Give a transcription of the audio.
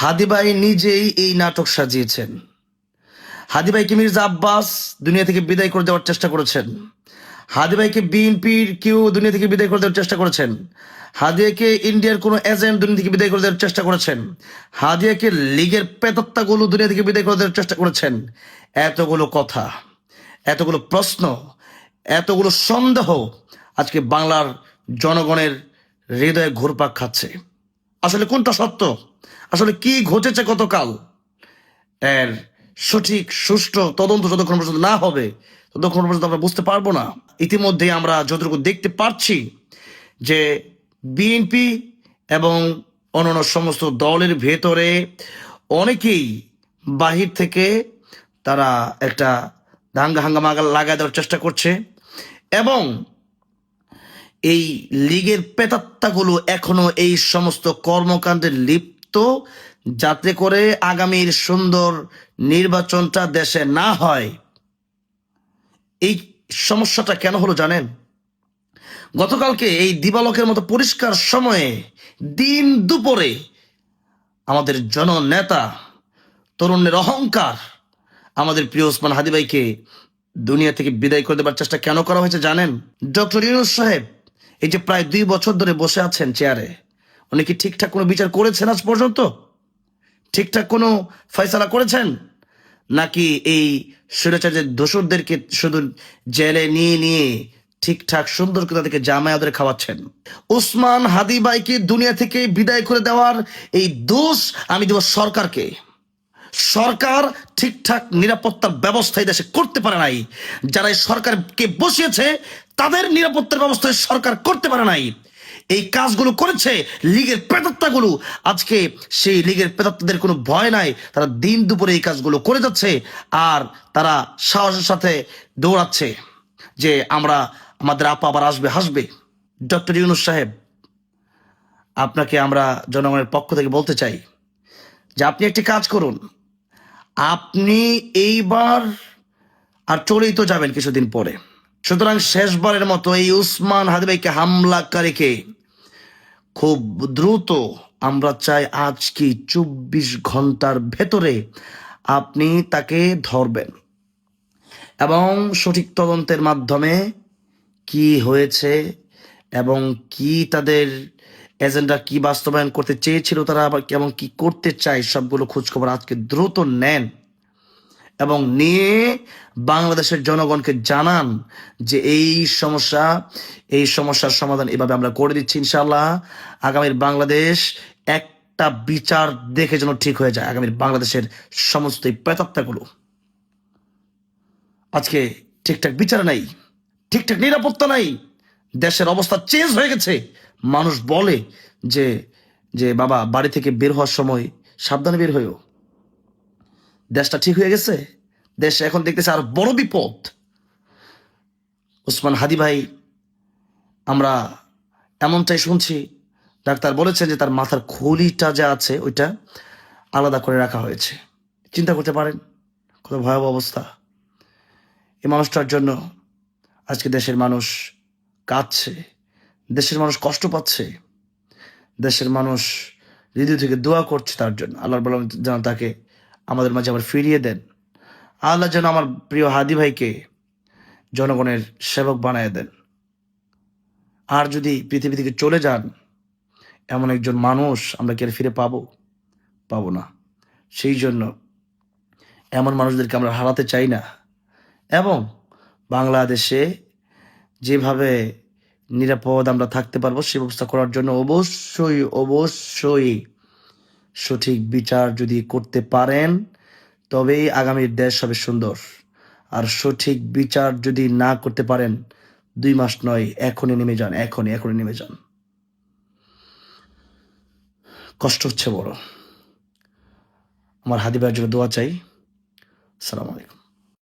হাদিবাই নিজেই এই নাটক সাজিয়েছেন। হাদিবাইকে মির্জা আব্বাস দুনিয়া থেকে বিদায় করে দেওয়ার চেষ্টা করেছেন। হাদিবাইকে বিএনপির কেউ দুনিয়া থেকে বিদায় করে দেওয়ার চেষ্টা করেছেন। হাদিয়াকে ইন্ডিয়ার কোনো এজেন্ট দুনিয়া থেকে বিদায় করে দেওয়ার চেষ্টা করেছেন। হাদিয়াকে লীগের পেতত্তাগুলো দুনিয়া থেকে বিদায় করে দেওয়ার চেষ্টা করেছেন। এতগুলো কথা, এতগুলো প্রশ্ন, এতগুলো সন্দেহ আজকে বাংলার জনগণের হৃদয়ে ঘুরপাক খাচ্ছে। আসলে কোনটা সত্য? আসলে কি ঘটেছে গতকাল এর সঠিক, সুষ্ঠু তদন্ত যতক্ষণ পর্যন্ত না হবে, ততক্ষণ পর্যন্ত আমরা বুঝতে পারব না। ইতিমধ্যে আমরা যতটুকু দেখতে পাচ্ছি যে বিএনপি এবং অন্যান্য সমস্ত দলের ভেতরে অনেকেই বাহির থেকে তারা একটা দাঙ্গা হাঙ্গামা লাগাই দেওয়ার চেষ্টা করছে এবং এই লীগের পেতাত্তাগুলো এখনও এই সমস্ত কর্মকাণ্ডে লিপ্ত, যাতে করে আগামীর সুন্দর নির্বাচনটা দেশে না হয়। এই সমস্যাটা কেন হলো জানেন? গতকালকে এই দিবালকের মতো পরিষ্কার সময়ে, দিন দুপুরে আমাদের জননেতা, তরুণের অহংকার আমাদের প্রিয় ওসমান হাদিবাইকে দুনিয়া থেকে বিদায় করে দেবার চেষ্টা কেন করা হয়েছে জানেন? ডক্টর ইউনুস সাহেব এই যে প্রায় দুই বছর ধরে বসে আছেন চেয়ারে উনি কি ঠিকঠাক কোনো বিচার করেছেন আজ পর্যন্ত? ঠিকঠাক কোনো ফয়সালা করেছেন? নাকি এই স্বৈরাচার্যের দোসরদেরকে শুধু জেলে নিয়ে নিয়ে ঠিকঠাক সুন্দর করে তাদেরকে জামায় ওদের খাওয়াচ্ছেন? ওসমান হাদিবাইকে দুনিয়া থেকে বিদায় করে দেওয়ার এই দোষ আমি দেব সরকারকে। সরকার ঠিকঠাক নিরাপত্তার ব্যবস্থা দেশে করতে পারে নাই। যারা এই সরকারকে বসিয়েছে, তাদের নিরাপত্তার ব্যবস্থা সরকার করতে পারে নাই। এই কাজগুলো করেছে লীগের প্রেতাত্মাগুলো। আজকে সেই লীগের প্রেতাত্মাদের কোনো ভয় নাই, তারা দিন দুপুরে এই কাজগুলো করে যাচ্ছে আর তারা সাহসের সাথে দৌড়াচ্ছে যে আমরা আমাদের আপা আবার আসবে, হাসবে। ডক্টর ইউনুস সাহেব, আপনাকে আমরা জনগণের পক্ষ থেকে বলতে চাই যে আপনি একটি কাজ করুন। আপনি এইবার, আর চলেই তো যাবেন কিছুদিন পরে। সুতরাং শেষবারের মতো এই উসমান হাদিবাইকে হামলাকারীকে খুব দ্রুত। আমরা চাই আজ কি চব্বিশ ঘণ্টার ভেতরে আপনি তাকে ধরবেন। এবং সঠিক তদন্তের মাধ্যমে কি হয়েছে এবং কি তাদের এজেন্ডা কি বাস্তবায়ন করতে চেয়েছিল তারা আবার কেমন কি করতে চায়, সবগুলো খোঁজখবর আজকে দ্রুত নেন এবং নিয়ে বাংলাদেশের জনগণকে জানান যে এই সমস্যা, এই সমস্যার সমাধান এভাবে আমরা করে দিচ্ছি ইনশাল্লাহ আগামীর বাংলাদেশ একটা বিচার দেখে যেন ঠিক হয়ে যায় আগামীর বাংলাদেশের সমস্ত এই প্রেতাত্মাগুলো। আজকে ঠিকঠাক বিচার নাই, ঠিকঠাক নিরাপত্তা নাই, দেশের অবস্থা চেঞ্জ হয়ে গেছে মানুষ বলে যে যে বাবা, বাড়ি থেকে বের হওয়ার সময় সাবধানে বের হয়েও দেশটা ঠিক হয়ে গেছে? দেশ এখন দেখতেছে আর বড় বিপদ। ওসমান হাদি ভাই, আমরা এমনটাই শুনছি। ডাক্তার বলেছেন যে তার মাথার খুলিটা যা আছে, ওইটা আলাদা করে রাখা হয়েছে। চিন্তা করতে পারেন, কত ভয়াবহ অবস্থা। এই মানুষটার জন্য আজকে দেশের মানুষ কাঁদছে। দেশের মানুষ কষ্ট পাচ্ছে, দেশের মানুষ হৃদয় থেকে দোয়া করছে তার জন্য। আল্লাহর বললাম যেন তাকে আমাদের মাঝে আবার ফিরিয়ে দেন। আল্লাহ যেন আমার প্রিয় হাদি ভাইকে জনগণের সেবক বানায় দেন। আর যদি পৃথিবী থেকে চলে যান, এমন একজন মানুষ আমরা কি আর ফিরে পাবো? পাবো না। সেই জন্য এমন মানুষদেরকে আমরা হারাতে চাই না। এবং বাংলাদেশে যেভাবে নিরাপদ আমরা থাকতে পারব, সে ব্যবস্থা করার জন্য অবশ্যই অবশ্যই সঠিক বিচার যদি করতে পারেন, তবেই আগামীর দেশ হবে সুন্দর। আর সঠিক বিচার যদি না করতে পারেন, দুই মাস নয়, এখনই নেমে যান, এখনই এখনই নেমে যান। কষ্ট হচ্ছে বড়। আমার ভাইয়ের জন্য দোয়া চাই। আসসালামু আলাইকুম।